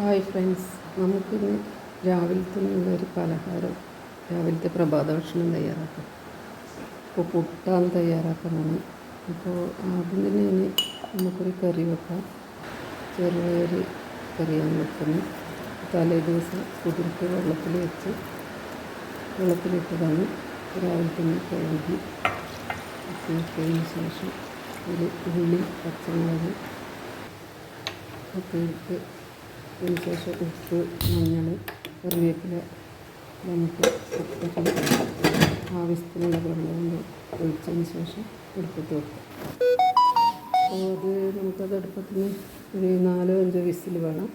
Hi friends നമുക്കിന്ന് രാവിലത്തെ ഒരു പലഹാരം രാവിലത്തെ പ്രഭാത ഭക്ഷണം തയ്യാറാക്കാം. ഇപ്പോൾ പുട്ടാണ് തയ്യാറാക്കുന്നത് അപ്പോൾ ആദ്യം തന്നെ ഇനി നമുക്കൊരു കറി വെക്കാം. ചെറുപയർ കറിയാണ് വെക്കുന്നത്. തലേ ദിവസം കുതിർത്ത് വെള്ളത്തിൽ വെച്ച് വെള്ളത്തിലിട്ടതാണ്. രാവിലെ കഴുകി വെച്ചതിന് ശേഷം ഒരു ഉള്ളി പച്ചമുളക് ഒക്കെ ഇട്ട് അതിന് ശേഷം ഉപ്പ് മഞ്ഞൾ കറിവേപ്പില നമുക്ക് ആവശ്യത്തിനുള്ള വെള്ളം കൊണ്ട് ഒഴിച്ചതിന് ശേഷം എടുപ്പത്ത് വെക്കാം. അപ്പോൾ അത് നമുക്കത് എടുപ്പത്തിന് ഒരു നാലോ അഞ്ചോ വിസിൽ വേണം.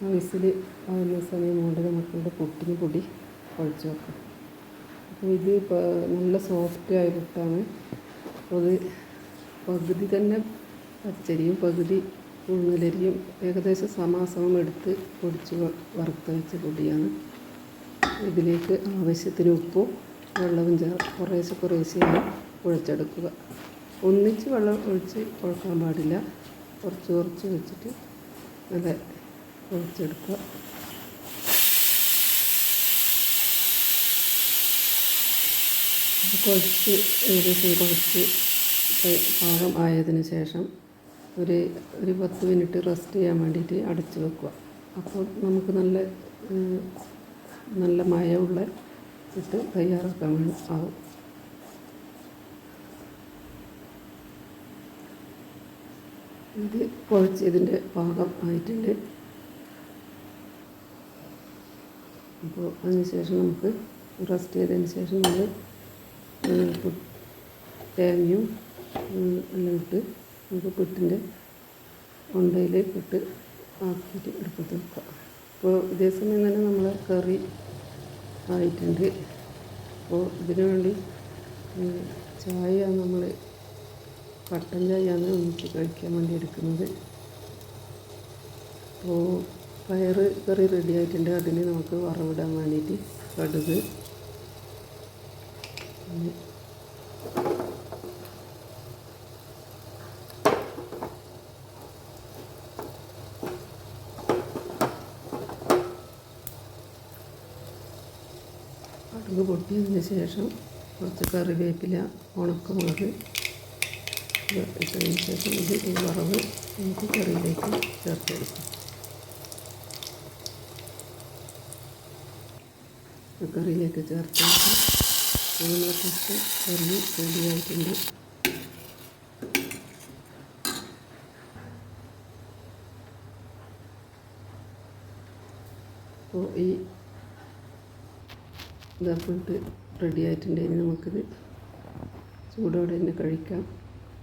ആ വിസിൽ ആവുന്ന സമയം കൊണ്ട് നമുക്കിവിടെ പുട്ടിന് പൊടി കുഴച്ച് വെക്കാം. അപ്പോൾ ഇത് നല്ല സോഫ്റ്റ് പുട്ടാണ്. അപ്പോൾ അത് പകുതി തന്നെ പച്ചരിയും പകുതി ഉഴുന്നലരിയും ഏകദേശം സമാസമം എടുത്ത് പൊടിച്ച് വറുത്ത് വെച്ച പൊടിയാണ്. ഇതിലേക്ക് ആവശ്യത്തിന് ഉപ്പും വെള്ളവും ചേർ കുറേശ്ശെ കുറേശ്ശെയാണ് കുഴച്ചെടുക്കുക. ഒന്നിച്ച് വെള്ളം ഒഴിച്ച് കുഴക്കാൻ പാടില്ല. കുറച്ച് കുറച്ച് വെച്ചിട്ട് നല്ല കുഴച്ചെടുക്കുക. കുഴച്ച് ഏകദേശം കുഴച്ച് പാകം ആയതിന് ശേഷം ഒരു ഒരു പത്ത് മിനിറ്റ് റെസ്റ്റ് ചെയ്യാൻ വേണ്ടിയിട്ട് അടച്ചു വെക്കുക. അപ്പോൾ നമുക്ക് നല്ല നല്ല മയമുള്ള ഇട്ട് തയ്യാറാക്കാൻ ആവും. ഇത് കുഴച്ച് ഇതിന്റെ പാകം ആയിട്ടുണ്ട്. അപ്പോൾ അതിനുശേഷം നമുക്ക് റെസ്റ്റ് ചെയ്തതിന് ശേഷം നമ്മൾ തേങ്ങയും എല്ലാം ഇട്ട് നമുക്ക് പുട്ടിന്റെ ഉണ്ടയിൽ പുട്ട് ആക്കിയിട്ട് എടുപ്പത്ത് വെക്കാം അപ്പോൾ ഇതേ സമയം തന്നെ നമ്മൾ കറി ആയിട്ടുണ്ട്. അപ്പോൾ ഇതിനു വേണ്ടി ചായ നമ്മൾ കട്ടൻ ചായയാണ് നമുക്ക് കഴിക്കാൻ വേണ്ടി എടുക്കുന്നത്. അപ്പോൾ പയർ കറി റെഡി ആയിട്ടുണ്ട്. അതിന് നമുക്ക് വറവിടാൻ വേണ്ടിയിട്ട് കടുക് കടുക് പൊട്ടിയതിന് ശേഷം കുറച്ച് കറിവേപ്പില ഉണക്കമുളക് ഇട്ടതിന് ശേഷം ഇത് ഈ വറവ് നമുക്ക് കറിയിലേക്ക് ചേർത്തെടുക്കാം. കറിയിലേക്ക് ചേർത്തെടുക്കാം. കുറച്ച് കറി റെഡിയായിട്ടുണ്ട്. അപ്പോൾ ഈ ഇതാ ഫുഡ് റെഡി ആയിട്ടുണ്ട്. ഇനി നമുക്കിത് ചൂടോടെ തന്നെ കഴിക്കാം.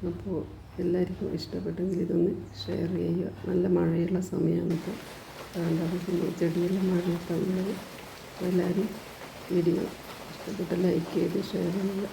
അപ്പോൾ എല്ലാവർക്കും ഇഷ്ടപ്പെട്ടെങ്കിൽ ഇതൊന്ന് ഷെയർ ചെയ്യുക. നല്ല മഴയുള്ള സമയമാണ് അതുകൊണ്ടാണ് പിന്നെ ചെടിയെല്ലാം മഴയൊക്കെ ഉള്ളത് എല്ലാവരും വീഡിയോ ഇഷ്ടപ്പെട്ട ലൈക്ക് ചെയ്ത് ഷെയർ ചെയ്യുക.